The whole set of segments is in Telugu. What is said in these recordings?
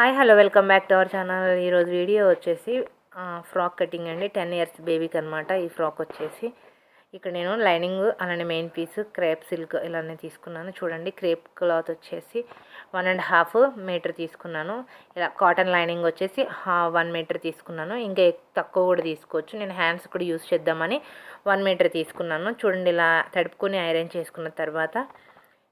Hi hello welcome back to our channel. ఈరోజు వీడియో వచ్చేసి ఫ్రాక్ కటింగ్ అండి. టెన్ ఇయర్స్ బేబీకి అనమాట ఈ ఫ్రాక్ వచ్చేసి. ఇక్కడ నేను లైనింగ్ అలానే మెయిన్ పీస్ క్రేప్ సిల్క్ ఇలానే తీసుకున్నాను. చూడండి క్రేప్ క్లాత్ వచ్చేసి వన్ అండ్ హాఫ్ మీటర్ తీసుకున్నాను. ఇలా కాటన్ లైనింగ్ వచ్చేసి వన్ మీటర్ తీసుకున్నాను. ఇంకా తక్కువ కూడా తీసుకోవచ్చు. నేను హ్యాండ్స్ కూడా యూస్ చేద్దామని వన్ మీటర్ తీసుకున్నాను. చూడండి ఇలా తడుపుకొని ఐరన్ చేసుకున్న తర్వాత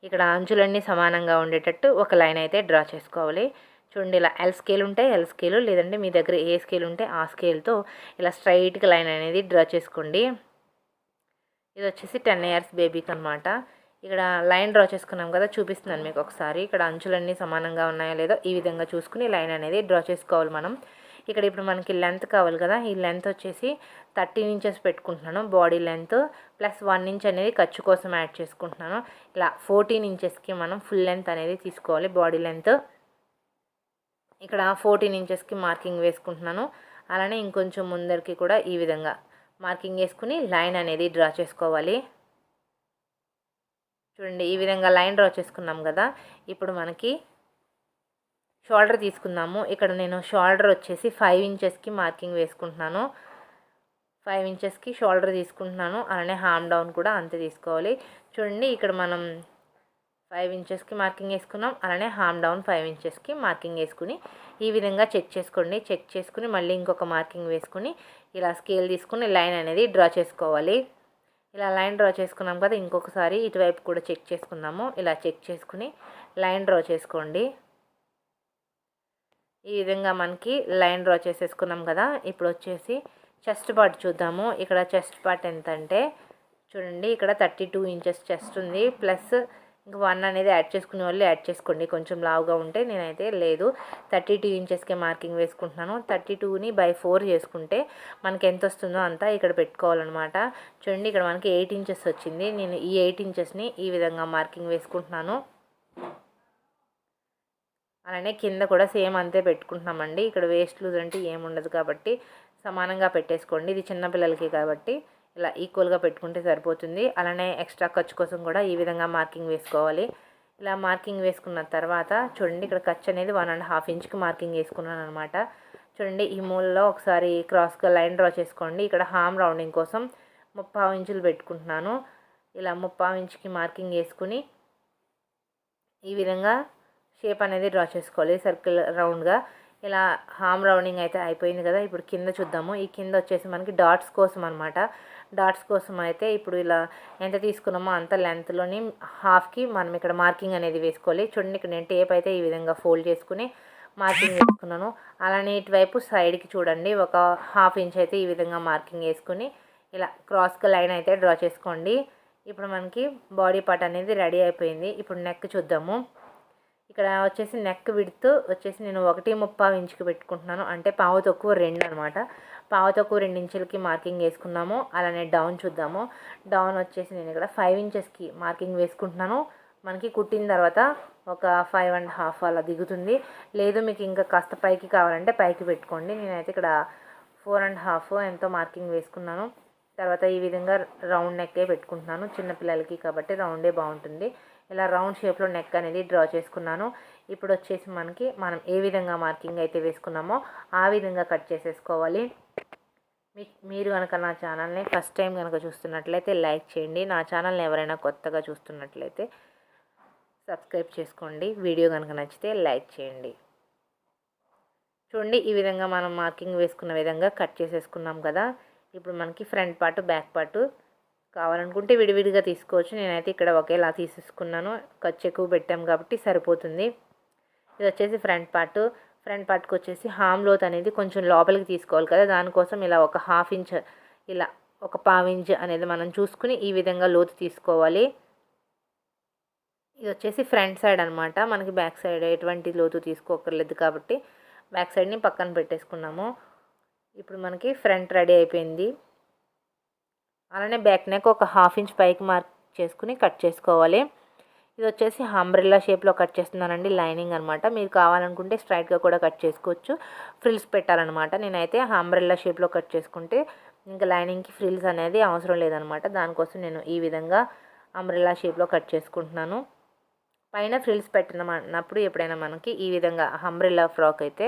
ఇక్కడ అంచులన్నీ సమానంగా ఉండేటట్టు ఒక లైన్ అయితే డ్రా చేసుకోవాలి. చూడండి ఇలా ఎల్ స్కేల్ ఉంటే ఎల్ స్కేల్ లేదంటే మీ దగ్గర ఏ స్కేల్ ఉంటే ఆ స్కేల్తో ఇలా స్ట్రైట్గా లైన్ అనేది డ్రా చేసుకోండి. ఇది వచ్చేసి టెన్ ఇయర్స్ బేబీకి అనమాట ఇక్కడ లైన్ డ్రా చేసుకున్నాం కదా చూపిస్తున్నాను మీకు ఒకసారి. ఇక్కడ అంచులన్నీ సమానంగా ఉన్నాయో లేదో ఈ విధంగా చూసుకుని లైన్ అనేది డ్రా చేసుకోవాలి మనం. ఇక్కడ ఇప్పుడు మనకి లెంత్ కావాలి కదా ఈ లెంత్ వచ్చేసి థర్టీన్ ఇంచెస్ పెట్టుకుంటున్నాను body length plus one inch అనేది ఖర్చు కోసం యాడ్ చేసుకుంటున్నాను. ఇలా ఫోర్టీన్ ఇంచెస్కి మనం ఫుల్ లెంత్ అనేది తీసుకోవాలి బాడీ లెంత్ ఇక్కడ ఫోర్టీన్ ఇంచెస్కి మార్కింగ్ వేసుకుంటున్నాను. అలానే ఇంకొంచెం ముందరికి కూడా ఈ విధంగా మార్కింగ్ వేసుకుని లైన్ అనేది డ్రా చేసుకోవాలి. చూడండి ఈ విధంగా లైన్ డ్రా చేసుకున్నాం కదా. ఇప్పుడు మనకి షోల్డర్ తీసుకుందాము. ఇక్కడ నేను షోల్డర్ వచ్చేసి ఫైవ్ ఇంచెస్కి మార్కింగ్ వేసుకుంటున్నాను. ఫైవ్ ఇంచెస్కి షోల్డర్ తీసుకుంటున్నాను. అలానే హామ్ డౌన్ కూడా అంతే తీసుకోవాలి. చూడండి ఇక్కడ మనం ఫైవ్ ఇంచెస్కి మార్కింగ్ వేసుకున్నాం. అలానే హామ్ డౌన్ ఫైవ్ ఇంచెస్కి మార్కింగ్ వేసుకుని ఈ విధంగా చెక్ చేసుకోండి. చెక్ చేసుకుని మళ్ళీ ఇంకొక మార్కింగ్ వేసుకుని ఇలా స్కేల్ తీసుకుని లైన్ అనేది డ్రా చేసుకోవాలి. ఇలా లైన్ డ్రా చేసుకున్నాం కదా ఇంకొకసారి ఇటువైపు కూడా చెక్ చేసుకుందాము. ఇలా చెక్ చేసుకుని లైన్ డ్రా చేసుకోండి. ఈ విధంగా మనకి లైన్ డ్రా చేసేసుకున్నాం కదా ఇప్పుడు వచ్చేసి చెస్ట్ పార్ట్ చూద్దాము. ఇక్కడ చెస్ట్ పార్ట్ ఎంత అంటే చూడండి ఇక్కడ థర్టీ టూ ఇంచెస్ చెస్ట్ ఉంది. ప్లస్ ఇంకా వన్ అనేది యాడ్ చేసుకునే వాళ్ళు యాడ్ చేసుకోండి. కొంచెం లావుగా ఉంటే నేనైతే లేదు. థర్టీ టూ ఇంచెస్కే మార్కింగ్ వేసుకుంటున్నాను. థర్టీ టూని బై ఫోర్ చేసుకుంటే మనకి ఎంత వస్తుందో అంతా ఇక్కడ పెట్టుకోవాలన్నమాట. చూడండి ఇక్కడ మనకి ఎయిట్ ఇంచెస్ వచ్చింది. నేను ఈ ఎయిట్ ఇంచెస్ని ఈ విధంగా మార్కింగ్ వేసుకుంటున్నాను. అలానే కింద కూడా సేమ్ అంతే పెట్టుకుంటున్నామండి. ఇక్కడ వేస్ట్ లూజ్ అంటే ఏముండదు కాబట్టి సమానంగా పెట్టేసుకోండి. ఇది చిన్నపిల్లలకి కాబట్టి ఇలా ఈక్వల్గా పెట్టుకుంటే సరిపోతుంది. అలానే ఎక్స్ట్రా ఖర్చు కోసం కూడా ఈ విధంగా మార్కింగ్ వేసుకోవాలి. ఇలా మార్కింగ్ వేసుకున్న తర్వాత చూడండి ఇక్కడ ఖర్చు అనేది వన్ అండ్ హాఫ్ ఇంచ్కి మార్కింగ్ వేసుకున్నాను అనమాట చూడండి ఈ మూలలో ఒకసారి క్రాస్గా లైన్ డ్రా చేసుకోండి. ఇక్కడ హామ్ రౌండింగ్ కోసం ముప్పావు ఇంచులు పెట్టుకుంటున్నాను. ఇలా ముప్పావు ఇంచుకి మార్కింగ్ వేసుకుని ఈ విధంగా షేప్ అనేది డ్రా చేసుకోవాలి. సర్కిల్ రౌండ్గా ఇలా హామ్ రౌండింగ్ అయితే అయిపోయింది కదా ఇప్పుడు కింద చూద్దాము. ఈ కింద వచ్చేసి మనకి డాట్స్ కోసం అనమాట డాట్స్ కోసం అయితే ఇప్పుడు ఇలా ఎంత తీసుకున్నామో అంత లెంత్లోని హాఫ్కి మనం ఇక్కడ మార్కింగ్ అనేది వేసుకోవాలి. చూడండి ఇక్కడ నేను టేప్ అయితే ఈ విధంగా ఫోల్డ్ చేసుకుని మార్కింగ్ వేసుకున్నాను. అలానే ఇటువైపు సైడ్కి చూడండి ఒక హాఫ్ ఇంచ్ అయితే ఈ విధంగా మార్కింగ్ వేసుకుని ఇలా క్రాస్గా లైన్ అయితే డ్రా చేసుకోండి. ఇప్పుడు మనకి బాడీ పార్ట్ అనేది రెడీ అయిపోయింది. ఇప్పుడు నెక్ చూద్దాము. ఇక్కడ వచ్చేసి నెక్ విడుత్ వచ్చేసి నేను ఒకటి ముప్పావు ఇంచుకి పెట్టుకుంటున్నాను. అంటే పావు తక్కువ రెండు అనమాట పావు తక్కువ రెండు ఇంచులకి మార్కింగ్ వేసుకున్నాము అలానే డౌన్ చూద్దాము. డౌన్ వచ్చేసి నేను ఇక్కడ ఫైవ్ ఇంచెస్కి మార్కింగ్ వేసుకుంటున్నాను. మనకి కుట్టిన తర్వాత ఒక ఫైవ్ అండ్ హాఫ్ అలా దిగుతుంది. లేదు మీకు ఇంకా కాస్త పైకి కావాలంటే పైకి పెట్టుకోండి. నేనైతే ఇక్కడ ఫోర్ అండ్ హాఫ్ ఎంతో మార్కింగ్ వేసుకున్నాను. తర్వాత ఈ విధంగా రౌండ్ నెక్కే పెట్టుకుంటున్నాను. చిన్నపిల్లలకి కాబట్టి రౌండే బాగుంటుంది. ఇలా రౌండ్ షేప్లో నెక్ అనేది డ్రా చేసుకున్నాను. ఇప్పుడు వచ్చేసి మనకి మనం ఏ విధంగా మార్కింగ్ అయితే వేసుకున్నామో ఆ విధంగా కట్ చేసేసుకోవాలి. మీ మీరు కనుక నా ఛానల్ని ఫస్ట్ టైం కనుక చూస్తున్నట్లయితే లైక్ చేయండి. నా ఛానల్ని ఎవరైనా కొత్తగా చూస్తున్నట్లయితే సబ్స్క్రైబ్ చేసుకోండి. వీడియో కనుక నచ్చితే లైక్ చేయండి. చూడండి ఈ విధంగా మనం మార్కింగ్ వేసుకున్న విధంగా కట్ చేసేసుకున్నాం కదా. ఇప్పుడు మనకి ఫ్రంట్ పార్ట్ బ్యాక్ పార్ట్ కావాలనుకుంటే విడివిడిగా తీసుకోవచ్చు. నేనైతే ఇక్కడ ఒకేలా తీసేసుకున్నాను. ఖర్చు ఎక్కువ పెట్టాం కాబట్టి సరిపోతుంది. ఇది వచ్చేసి ఫ్రంట్ పార్ట్. ఫ్రంట్ పార్ట్కి వచ్చేసి హామ్ లోత్ అనేది కొంచెం లోపలికి తీసుకోవాలి కదా. దానికోసం ఇలా ఒక హాఫ్ ఇంచ్ ఇలా ఒక పావు ఇంచ్ అనేది మనం చూసుకుని ఈ విధంగా లోతు తీసుకోవాలి. ఇది వచ్చేసి ఫ్రంట్ సైడ్ అనమాట మనకి బ్యాక్ సైడ్ ఎటువంటి లోతు తీసుకోకర్లేదు కాబట్టి బ్యాక్ సైడ్ని పక్కన పెట్టేసుకున్నాము. ఇప్పుడు మనకి ఫ్రంట్ రెడీ అయిపోయింది. అలానే బ్యాక్ నెక్ ఒక హాఫ్ ఇంచ్ పైకి మార్క్ చేసుకుని కట్ చేసుకోవాలి. ఇది వచ్చేసి అంబ్రెల్లా షేప్లో కట్ చేస్తున్నానండి లైనింగ్ అనమాట మీరు కావాలనుకుంటే స్ట్రైట్గా కూడా కట్ చేసుకోవచ్చు. ఫ్రిల్స్ పెట్టాలన్నమాట. నేనైతే అంబ్రెల్లా షేప్లో కట్ చేసుకుంటే ఇంకా లైనింగ్కి ఫ్రిల్స్ అనేది అవసరం లేదనమాట దానికోసం నేను ఈ విధంగా అంబ్రెల్లా షేప్లో కట్ చేసుకుంటున్నాను. పైన ఫ్రిల్స్ పెట్టినప్పుడు ఎప్పుడైనా మనకి ఈ విధంగా అంబ్రిల్లా ఫ్రాక్ అయితే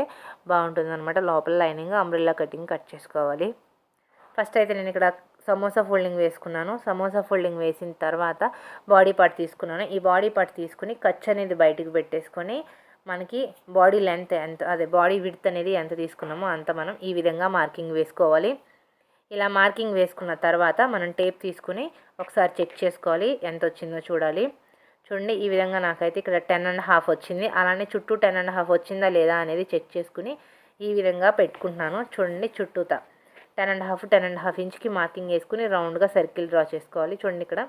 బాగుంటుంది అనమాట లోపల లైనింగ్ అంబ్రిల్లా కటింగ్ కట్ చేసుకోవాలి. ఫస్ట్ అయితే నేను ఇక్కడ సమోసా ఫోల్డింగ్ వేసుకున్నాను. సమోసా ఫోల్డింగ్ వేసిన తర్వాత బాడీ పార్ట్ తీసుకున్నాను. ఈ బాడీ పార్ట్ తీసుకుని ఖర్చు అనేది బయటకు పెట్టేసుకొని మనకి బాడీ లెంత్ ఎంత అదే బాడీ విడ్త్ అనేది ఎంత తీసుకున్నామో అంత మనం ఈ విధంగా మార్కింగ్ వేసుకోవాలి. ఇలా మార్కింగ్ వేసుకున్న తర్వాత మనం టేప్ తీసుకుని ఒకసారి చెక్ చేసుకోవాలి ఎంత వచ్చిందో చూడాలి. చూడండి ఈ విధంగా నాకైతే ఇక్కడ టెన్ అండ్ హాఫ్ వచ్చింది. అలానే చుట్టూ టెన్ అండ్ హాఫ్ వచ్చిందా లేదా అనేది చెక్ చేసుకుని ఈ విధంగా పెట్టుకుంటున్నాను. చూడండి చుట్టూతా. Ten and half ten and half ఇంచ్కి marking వేసుకుని రౌండ్గా సర్కిల్ డ్రా చేసుకోవాలి. చూడండి ఇక్కడ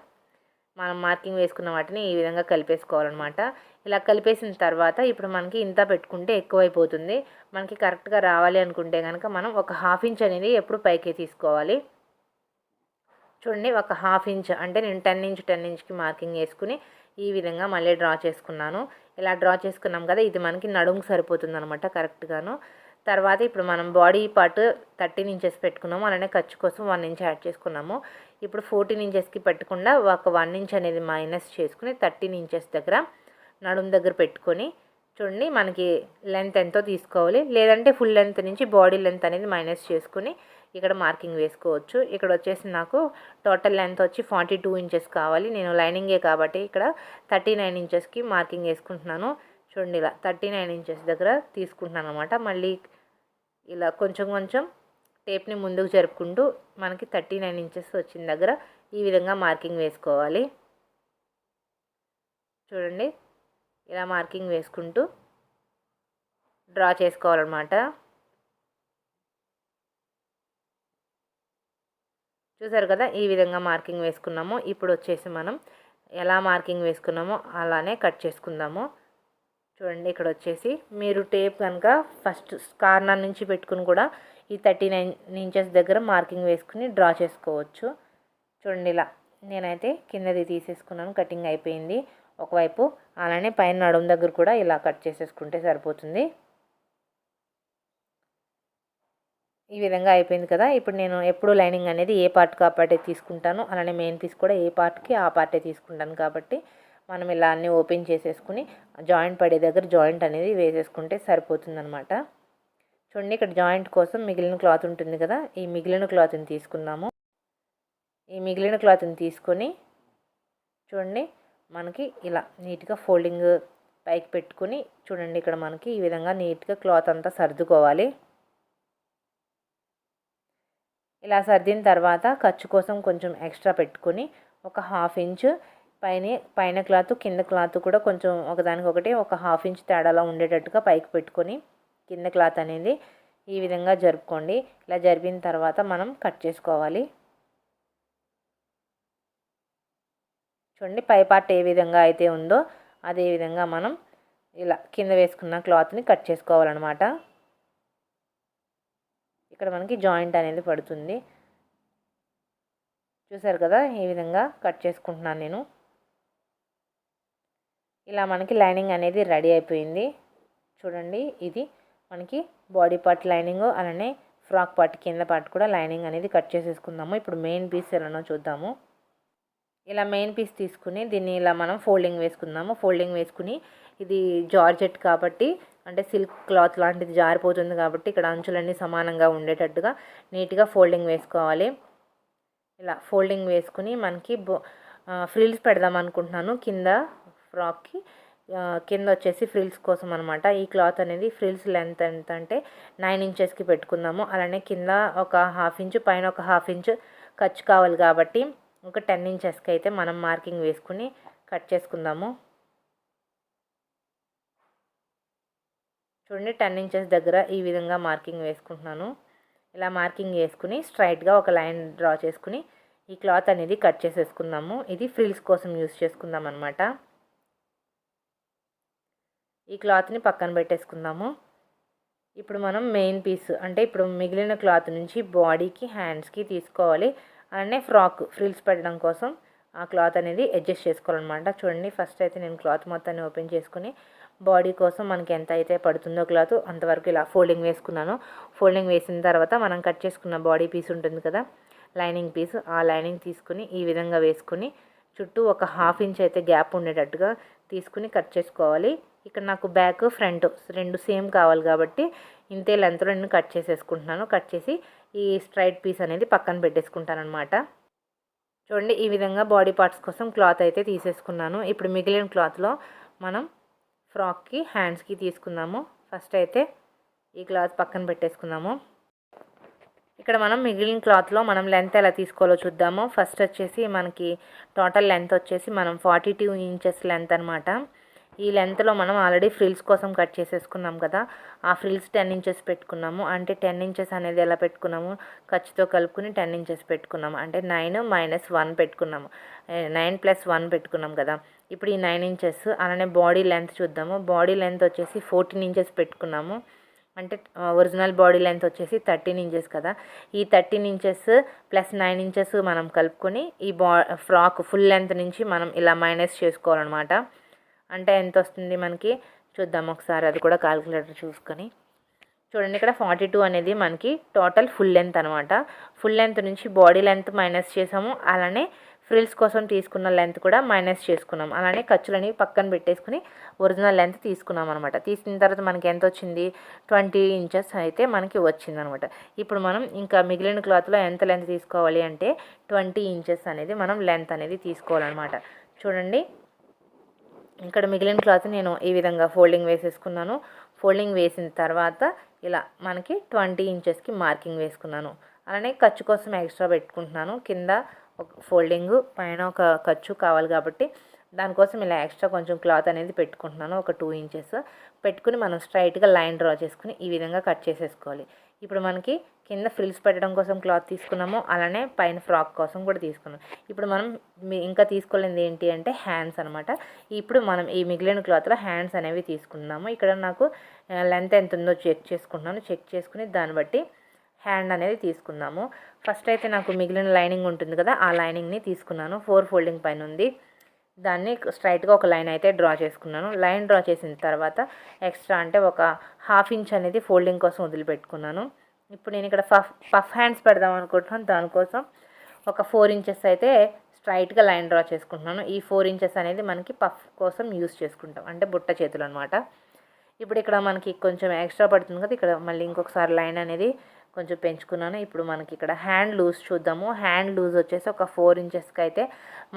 మనం మార్కింగ్ వేసుకున్న వాటిని ఈ విధంగా కలిపేసుకోవాలన్నమాట. ఇలా కలిపేసిన తర్వాత ఇప్పుడు మనకి ఇంత పెట్టుకుంటే ఎక్కువైపోతుంది. మనకి కరెక్ట్గా రావాలి అనుకుంటే కనుక మనం ఒక హాఫ్ ఇంచ్ అనేది ఎప్పుడు పైకి తీసుకోవాలి. చూడండి ఒక హాఫ్ ఇంచ్ అంటే నేను టెన్ ఇంచ్ టెన్ ఇంచ్కి మార్కింగ్ వేసుకుని ఈ విధంగా మళ్ళీ డ్రా చేసుకున్నాను. ఇలా డ్రా చేసుకున్నాం కదా ఇది మనకి నడుముకు సరిపోతుంది అనమాట కరెక్ట్గాను. తర్వాత ఇప్పుడు మనం బాడీ పార్ట్ థర్టీన్ ఇంచెస్ పెట్టుకున్నాము. అలానే ఖర్చు కోసం వన్ ఇంచ్ యాడ్ చేసుకున్నాము. ఇప్పుడు ఫోర్టీన్ ఇంచెస్కి పెట్టకుండా ఒక వన్ ఇంచ్ అనేది మైనస్ చేసుకుని థర్టీన్ ఇంచెస్ దగ్గర నడుము దగ్గర పెట్టుకొని చూడండి మనకి లెంత్ ఎంతో తీసుకోవాలి. లేదంటే ఫుల్ లెంత్ నుంచి బాడీ లెంత్ అనేది మైనస్ చేసుకుని ఇక్కడ మార్కింగ్ వేసుకోవచ్చు. ఇక్కడ వచ్చేసి నాకు టోటల్ లెంత్ వచ్చి ఫార్టీ టూ ఇంచెస్ కావాలి. నేను లైనింగే కాబట్టి ఇక్కడ థర్టీ నైన్ ఇంచెస్కి మార్కింగ్ వేసుకుంటున్నాను. చూడండి ఇలా థర్టీ నైన్ ఇంచెస్ దగ్గర తీసుకుంటున్నాను అనమాట మళ్ళీ ఇలా కొంచెం కొంచెం టేప్ని ముందుకు జరుపుకుంటూ మనకి థర్టీ నైన్ ఇంచెస్ వచ్చిన దగ్గర ఈ విధంగా మార్కింగ్ వేసుకోవాలి. చూడండి ఇలా మార్కింగ్ వేసుకుంటూ డ్రా చేసుకోవాలన్నమాట. చూసారు కదా ఈ విధంగా మార్కింగ్ వేసుకున్నాము. ఇప్పుడు వచ్చేసి మనం ఎలా మార్కింగ్ వేసుకున్నామో అలానే కట్ చేసుకుందాము. చూడండి ఇక్కడ వచ్చేసి మీరు టేప్ కనుక ఫస్ట్ కార్నర్ నుంచి పెట్టుకుని కూడా ఈ థర్టీ నైన్ ఇంచెస్ దగ్గర మార్కింగ్ వేసుకుని డ్రా చేసుకోవచ్చు. చూడండి ఇలా నేనైతే కిందది తీసేసుకున్నాను కటింగ్ అయిపోయింది. ఒకవైపు అలానే పైన నడుము దగ్గర కూడా ఇలా కట్ చేసేసుకుంటే సరిపోతుంది. ఈ విధంగా అయిపోయింది కదా ఇప్పుడు నేను ఎప్పుడు లైనింగ్ అనేది ఏ పార్ట్కి ఆ పార్టే తీసుకుంటాను అలానే మెయిన్ పీస్ కూడా ఏ పార్ట్కి ఆ పార్టే తీసుకుంటాను కాబట్టి మనం ఇలా అన్నీ ఓపెన్ చేసేసుకుని జాయింట్ పడే దగ్గర జాయింట్ అనేది వేసేసుకుంటే సరిపోతుందనమాట చూడండి ఇక్కడ జాయింట్ కోసం మిగిలిన క్లాత్ ఉంటుంది కదా ఈ మిగిలిన క్లాత్ని తీసుకుందాము. ఈ మిగిలిన క్లాత్ని తీసుకొని చూడండి మనకి ఇలా నీట్గా ఫోల్డింగ్ పైకి పెట్టుకుని చూడండి ఇక్కడ మనకి ఈ విధంగా నీట్గా క్లాత్ అంతా సర్దుకోవాలి. ఇలా సర్దిన తర్వాత ఖర్చు కోసం కొంచెం ఎక్స్ట్రా పెట్టుకొని ఒక హాఫ్ ఇంచ్ పైన పైన క్లాత్ కింద క్లాత్ కూడా కొంచెం ఒకదానికొకటి ఒక హాఫ్ ఇంచ్ తేడాలో ఉండేటట్టుగా పైకి పెట్టుకొని కింద క్లాత్ అనేది ఈ విధంగా జరుపుకోండి. ఇలా జరిపిన తర్వాత మనం కట్ చేసుకోవాలి. చూడండి పై పార్ట్ ఏ విధంగా అయితే ఉందో అదే విధంగా మనం ఇలా కింద వేసుకున్న క్లాత్ని కట్ చేసుకోవాలన్నమాట. ఇక్కడ మనకి జాయింట్ అనేది పడుతుంది. చూసారు కదా ఈ విధంగా కట్ చేసుకుంటున్నాను నేను. ఇలా మనకి లైనింగ్ అనేది రెడీ అయిపోయింది. చూడండి ఇది మనకి బాడీ పార్ట్ లైనింగ్ అలానే ఫ్రాక్ పార్ట్ కింద పార్ట్ కూడా లైనింగ్ అనేది కట్ చేసేసుకుందాము. ఇప్పుడు మెయిన్ పీస్ ఎలానో చూద్దాము. ఇలా మెయిన్ పీస్ తీసుకుని దీన్ని ఇలా మనం ఫోల్డింగ్ వేసుకుందాము. ఫోల్డింగ్ వేసుకుని ఇది జార్జెట్ కాబట్టి అంటే సిల్క్ క్లాత్ లాంటిది జారిపోతుంది కాబట్టి ఇక్కడ అంచులన్నీ సమానంగా ఉండేటట్టుగా నీట్గా ఫోల్డింగ్ వేసుకోవాలి. ఇలా ఫోల్డింగ్ వేసుకుని మనకి బో ఫ్రిల్స్ పెడదాం అనుకుంటున్నాను. కింద ఫ్రాక్కి కింద వచ్చేసి ఫ్రిల్స్ కోసం అనమాట ఈ క్లాత్ అనేది ఫ్రిల్స్ లెంత్ ఎంత అంటే నైన్ ఇంచెస్కి పెట్టుకుందాము. అలానే కింద ఒక హాఫ్ ఇంచు పైన ఒక హాఫ్ ఇంచు ఖర్చు కావాలి కాబట్టి ఒక టెన్ ఇంచెస్కి అయితే మనం మార్కింగ్ వేసుకుని కట్ చేసుకుందాము. చూడండి టెన్ ఇంచెస్ దగ్గర ఈ విధంగా మార్కింగ్ వేసుకుంటున్నాను. ఇలా మార్కింగ్ వేసుకుని స్ట్రైట్గా ఒక లైన్ డ్రా చేసుకుని ఈ క్లాత్ అనేది కట్ చేసేసుకుందాము. ఇది ఫ్రిల్స్ కోసం యూస్ చేసుకుందాం అనమాట ఈ క్లాత్ని పక్కన పెట్టేసుకుందాము. ఇప్పుడు మనం మెయిన్ పీస్ అంటే ఇప్పుడు మిగిలిన క్లాత్ నుంచి బాడీకి హ్యాండ్స్కి తీసుకోవాలి. అలానే ఫ్రాక్ ఫ్రిల్స్ పెట్టడం కోసం ఆ క్లాత్ అనేది అడ్జస్ట్ చేసుకోవాలన్నమాట. చూడండి ఫస్ట్ అయితే నేను క్లాత్ మొత్తాన్ని ఓపెన్ చేసుకుని బాడీ కోసం మనకి ఎంత అయితే పడుతుందో క్లాత్ అంతవరకు ఇలా ఫోల్డింగ్ వేసుకున్నాను. ఫోల్డింగ్ వేసిన తర్వాత మనం కట్ చేసుకున్న బాడీ పీస్ ఉంటుంది కదా లైనింగ్ పీస్ ఆ లైనింగ్ తీసుకుని ఈ విధంగా వేసుకుని చుట్టూ ఒక హాఫ్ ఇంచ్ అయితే గ్యాప్ ఉండేటట్టుగా తీసుకుని కట్ చేసుకోవాలి. ఇక్కడ నాకు బ్యాక్ ఫ్రంట్ రెండు సేమ్ కావాలి కాబట్టి ఇంతే లెంత్లో నేను కట్ చేసేసుకుంటున్నాను. కట్ చేసి ఈ స్ట్రైట్ పీస్ అనేది పక్కన పెట్టేసుకుంటాను అనమాట చూడండి ఈ విధంగా బాడీ పార్ట్స్ కోసం క్లాత్ అయితే తీసేసుకున్నాను. ఇప్పుడు మిగిలిన క్లాత్లో మనం ఫ్రాక్కి హ్యాండ్స్కి తీసుకుందాము. ఫస్ట్ అయితే ఈ క్లాత్ పక్కన పెట్టేసుకుందాము. ఇక్కడ మనం మిగిలిన క్లాత్లో మనం లెంత్ ఎలా తీసుకోవాలో చూద్దాము. ఫస్ట్ వచ్చేసి మనకి టోటల్ లెంత్ వచ్చేసి మనం ఫార్టీ టూ ఇంచెస్ లెంత్ అనమాట ఈ లెంత్లో మనం ఆల్రెడీ ఫ్రిల్స్ కోసం కట్ చేసేసుకున్నాం కదా ఆ ఫ్రిల్స్ టెన్ ఇంచెస్ పెట్టుకున్నాము. అంటే టెన్ ఇంచెస్ అనేది ఎలా పెట్టుకున్నాము? ఖర్చుతో కలుపుకుని టెన్ ఇంచెస్ పెట్టుకున్నాము. అంటే నైన్ మైనస్ వన్ పెట్టుకున్నాము. నైన్ ప్లస్ వన్ పెట్టుకున్నాం కదా. ఇప్పుడు ఈ నైన్ ఇంచెస్ అలానే బాడీ లెంత్ చూద్దాము. బాడీ లెంత్ వచ్చేసి ఫోర్టీన్ ఇంచెస్ పెట్టుకున్నాము. అంటే ఒరిజినల్ బాడీ లెంత్ వచ్చేసి థర్టీన్ ఇంచెస్ కదా. ఈ thirteen inches plus nine inches మనం కలుపుకొని ఈ బా ఫ్రాక్ ఫుల్ లెంత్ నుంచి మనం ఇలా మైనస్ చేసుకోవాలన్నమాట. అంటే ఎంత వస్తుంది మనకి? చూద్దాం ఒకసారి అది కూడా కాలిక్యులేటర్ చూసుకొని. చూడండి ఇక్కడ ఫార్టీ టూ అనేది మనకి టోటల్ ఫుల్ లెంత్ అనమాట ఫుల్ లెంత్ నుంచి బాడీ లెంత్ మైనస్ చేసాము. అలానే ఫ్రిల్స్ కోసం తీసుకున్న లెంత్ కూడా మైనస్ చేసుకున్నాం. అలానే ఖర్చులని పక్కన పెట్టేసుకుని ఒరిజినల్ లెంత్ తీసుకున్నాం అనమాట తీసిన తర్వాత మనకి ఎంత వచ్చింది? ట్వంటీ ఇంచెస్ అయితే మనకి వచ్చింది అనమాట ఇప్పుడు మనం ఇంకా మిగిలిన క్లాత్లో ఎంత లెంత్ తీసుకోవాలి అంటే ట్వంటీ ఇంచెస్ అనేది మనం లెంత్ అనేది తీసుకోవాలన్నమాట. చూడండి. ఇక్కడ మిగిలిన క్లాత్ నేను ఈ విధంగా ఫోల్డింగ్ వేసేసుకున్నాను. ఫోల్డింగ్ వేసిన తర్వాత ఇలా మనకి ట్వంటీ ఇంచెస్కి మార్కింగ్ వేసుకున్నాను. అలానే ఖర్చు కోసం ఎక్స్ట్రా పెట్టుకుంటున్నాను. కింద ఒక ఫోల్డింగ్ పైన ఒక ఖర్చు కావాలి కాబట్టి దానికోసం ఇలా ఎక్స్ట్రా కొంచెం క్లాత్ అనేది పెట్టుకుంటున్నాను. ఒక టూ ఇంచెస్. పెట్టుకుని మనం స్ట్రైట్గా లైన్ డ్రా చేసుకుని ఈ విధంగా కట్ చేసేసుకోవాలి. ఇప్పుడు మనకి కింద ఫ్రిల్స్ పెట్టడం కోసం క్లాత్ తీసుకున్నాము. అలానే పైన ఫ్రాక్ కోసం కూడా తీసుకున్నాం. ఇప్పుడు మనం ఇంకా తీసుకోలేనిది ఏంటి అంటే హ్యాండ్స్ అనమాట ఇప్పుడు మనం ఈ మిగిలిన క్లాత్లో హ్యాండ్స్ అనేవి తీసుకున్నాము. ఇక్కడ నాకు లెంత్ ఎంత ఉందో చెక్ చేసుకుంటున్నాను. చెక్ చేసుకుని దాన్ని బట్టి హ్యాండ్ అనేది తీసుకున్నాము. ఫస్ట్ అయితే నాకు మిగిలిన లైనింగ్ ఉంటుంది కదా ఆ లైనింగ్ని తీసుకున్నాను. ఫోర్ ఫోల్డింగ్ పైన ఉంది. దాన్ని స్ట్రైట్గా ఒక లైన్ అయితే డ్రా చేసుకున్నాను. లైన్ డ్రా చేసిన తర్వాత ఎక్స్ట్రా అంటే ఒక హాఫ్ ఇంచ్ అనేది ఫోల్డింగ్ కోసం వదిలిపెట్టుకున్నాను. ఇప్పుడు నేను ఇక్కడ పఫ్ పఫ్ హ్యాండ్స్ పెడదాం అనుకుంటున్నాను. దానికోసం ఒక ఫోర్ ఇంచెస్ అయితే స్ట్రైట్గా లైన్ డ్రా చేసుకుంటున్నాను. ఈ ఫోర్ ఇంచెస్ అనేది మనకి పఫ్ కోసం యూస్ చేసుకుంటాం. అంటే బుట్ట చేతులు అనమాట ఇప్పుడు ఇక్కడ మనకి కొంచెం ఎక్స్ట్రా పడుతుంది కదా ఇక్కడ మళ్ళీ ఇంకొకసారి లైన్ అనేది కొంచెం పెంచుకున్నాను. ఇప్పుడు మనకి ఇక్కడ హ్యాండ్ లూజ్ చూద్దాము. హ్యాండ్ లూజ్ వచ్చేసి ఒక ఫోర్ ఇంచెస్కి అయితే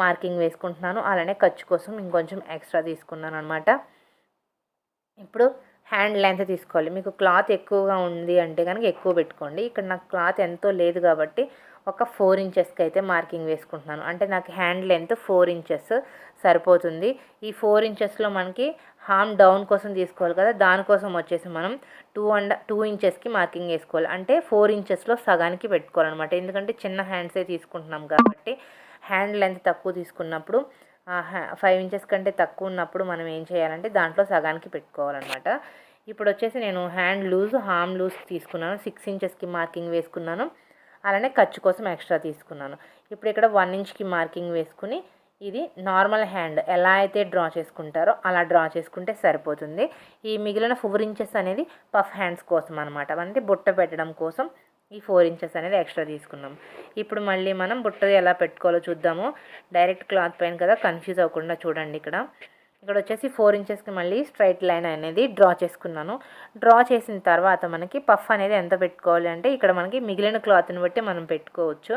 మార్కింగ్ వేసుకుంటున్నాను. అలానే ఖర్చు కోసం ఇంకొంచెం ఎక్స్ట్రా తీసుకున్నాను అనమాట ఇప్పుడు హ్యాండ్ లెంత్ తీసుకోవాలి. మీకు క్లాత్ ఎక్కువగా ఉంది అంటే కనుక ఎక్కువ పెట్టుకోండి. ఇక్కడ నాకు క్లాత్ ఎంతో లేదు కాబట్టి ఒక ఫోర్ ఇంచెస్కి అయితే మార్కింగ్ వేసుకుంటున్నాను. అంటే నాకు హ్యాండ్ లెంత్ ఫోర్ ఇంచెస్ సరిపోతుంది. ఈ ఫోర్ ఇంచెస్లో మనకి హామ్ డౌన్ కోసం తీసుకోవాలి కదా. దానికోసం వచ్చేసి మనం టూ అండ్ టూ ఇంచెస్కి మార్కింగ్ వేసుకోవాలి. అంటే ఫోర్ ఇంచెస్లో సగానికి పెట్టుకోవాలన్నమాట. ఎందుకంటే చిన్న హ్యాండ్సే తీసుకుంటున్నాం కాబట్టి హ్యాండ్ లెంత్ తక్కువ తీసుకున్నప్పుడు ఫైవ్ ఇంచెస్ కంటే తక్కువ ఉన్నప్పుడు మనం ఏం చేయాలంటే దాంట్లో సగానికి పెట్టుకోవాలన్నమాట. ఇప్పుడు వచ్చేసి నేను హ్యాండ్ లూజ్ హామ్ లూజ్ తీసుకున్నాను. సిక్స్ ఇంచెస్కి మార్కింగ్ వేసుకున్నాను. అలానే ఖర్చు కోసం ఎక్స్ట్రా తీసుకున్నాను. ఇప్పుడు ఇక్కడ వన్ ఇంచ్కి మార్కింగ్ వేసుకుని ఇది నార్మల్ హ్యాండ్ ఎలా అయితే డ్రా చేసుకుంటారో అలా డ్రా చేసుకుంటే సరిపోతుంది. ఈ మిగిలిన ఫోర్ ఇంచెస్ అనేది పఫ్ హ్యాండ్స్ కోసం అనమాట అంటే బుట్ట పెట్టడం కోసం ఈ ఫోర్ ఇంచెస్ అనేది ఎక్స్ట్రా తీసుకున్నాం. ఇప్పుడు మళ్ళీ మనం బుట్ట ఎలా పెట్టుకోవాలో చూద్దాము. డైరెక్ట్ క్లాత్ పైన కదా కన్ఫ్యూజ్ అవ్వకుండా చూడండి ఇక్కడ. ఇక్కడ వచ్చేసి ఫోర్ ఇంచెస్కి మళ్ళీ స్ట్రైట్ లైన్ అనేది డ్రా చేసుకున్నాను. డ్రా చేసిన తర్వాత మనకి పఫ్ అనేది ఎంత పెట్టుకోవాలి అంటే ఇక్కడ మనకి మిగిలిన క్లాత్ని బట్టి మనం పెట్టుకోవచ్చు.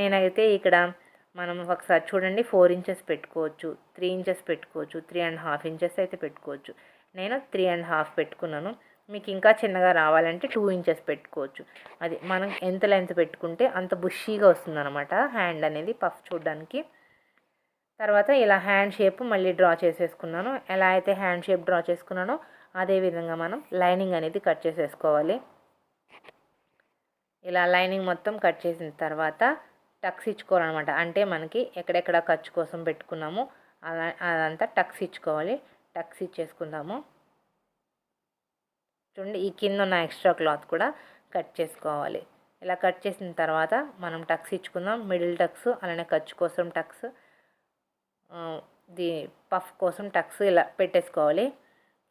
నేనైతే ఇక్కడ మనం ఒకసారి చూడండి ఫోర్ ఇంచెస్ పెట్టుకోవచ్చు త్రీ ఇంచెస్ పెట్టుకోవచ్చు త్రీ అండ్ హాఫ్ ఇంచెస్ అయితే పెట్టుకోవచ్చు. నేను త్రీ అండ్ హాఫ్ పెట్టుకున్నాను. మీకు ఇంకా చిన్నగా రావాలంటే టూ ఇంచెస్ పెట్టుకోవచ్చు. అది మనం ఎంత లెంత్ పెట్టుకుంటే అంత బుషీగా వస్తుంది అనమాట హ్యాండ్ అనేది పఫ్ చూడడానికి. తర్వాత ఇలా హ్యాండ్ షేప్ మళ్ళీ డ్రా చేసేసుకున్నాను. ఎలా అయితే హ్యాండ్ షేప్ డ్రా చేసుకున్నానో అదే విధంగా మనం లైనింగ్ అనేది కట్ చేసేసుకోవాలి. ఇలా లైనింగ్ మొత్తం కట్ చేసిన తర్వాత టక్స్ ఇచ్చుకోవాలన్నమాట. అంటే మనకి ఎక్కడెక్కడ ఖర్చు కోసం పెట్టుకున్నామో అలా అదంతా టక్స్ ఇచ్చుకోవాలి. టక్స్ ఇచ్చేసుకుందాము. చూడండి ఈ కింద ఉన్న ఎక్స్ట్రా క్లాత్ కూడా కట్ చేసుకోవాలి. ఇలా కట్ చేసిన తర్వాత మనం టక్స్ ఇచ్చుకుందాం. మిడిల్ టక్స్ అలానే ఖర్చు కోసం టక్స్ ది పఫ్ కోసం టక్స్ ఇలా పెట్టేసుకోవాలి.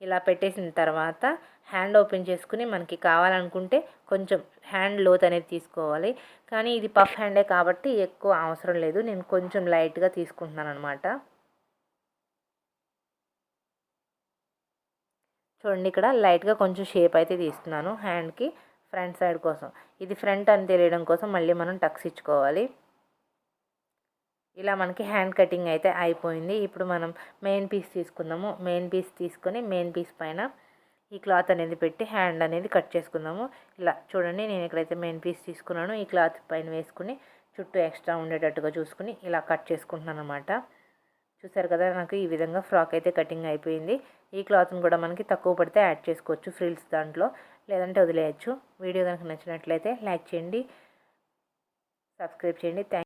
ఇలా పెట్టేసిన తర్వాత హ్యాండ్ ఓపెన్ చేసుకుని మనకి కావాలనుకుంటే కొంచెం హ్యాండ్ లోత్ అనేది తీసుకోవాలి. కానీ ఇది పఫ్ హ్యాండే కాబట్టి ఎక్కువ అవసరం లేదు. నేను కొంచెం లైట్గా తీసుకుంటున్నాను అనమాట చూడండి ఇక్కడ లైట్గా కొంచెం షేప్ అయితే తీస్తున్నాను హ్యాండ్కి ఫ్రంట్ సైడ్ కోసం. ఇది ఫ్రంట్ అని తెలియడం కోసం మళ్ళీ మనం టక్స్ ఇచ్చుకోవాలి. ఇలా మనకి హ్యాండ్ కటింగ్ అయితే అయిపోయింది. ఇప్పుడు మనం మెయిన్ పీస్ తీసుకుందాము. మెయిన్ పీస్ తీసుకొని మెయిన్ పీస్ పైన ఈ క్లాత్ అనేది పెట్టి హ్యాండ్ అనేది కట్ చేసుకుందాము. ఇలా చూడండి నేను ఇక్కడైతే మెయిన్ పీస్ తీసుకున్నాను. ఈ క్లాత్ పైన వేసుకుని చుట్టూ ఎక్స్ట్రా ఉండేటట్టుగా చూసుకుని ఇలా కట్ చేసుకుంటున్నాను అనమాట చూసారు కదా నాకు ఈ విధంగా ఫ్రాక్ అయితే కటింగ్ అయిపోయింది. ఈ క్లాత్ని కూడా మనకి తక్కువ పడితే యాడ్ చేసుకోవచ్చు ఫ్రిల్స్ దాంట్లో. లేదంటే వదిలేయచ్చు. వీడియో కనుక నచ్చినట్లయితే లైక్ చేయండి సబ్స్క్రైబ్ చేయండి. థ్యాంక్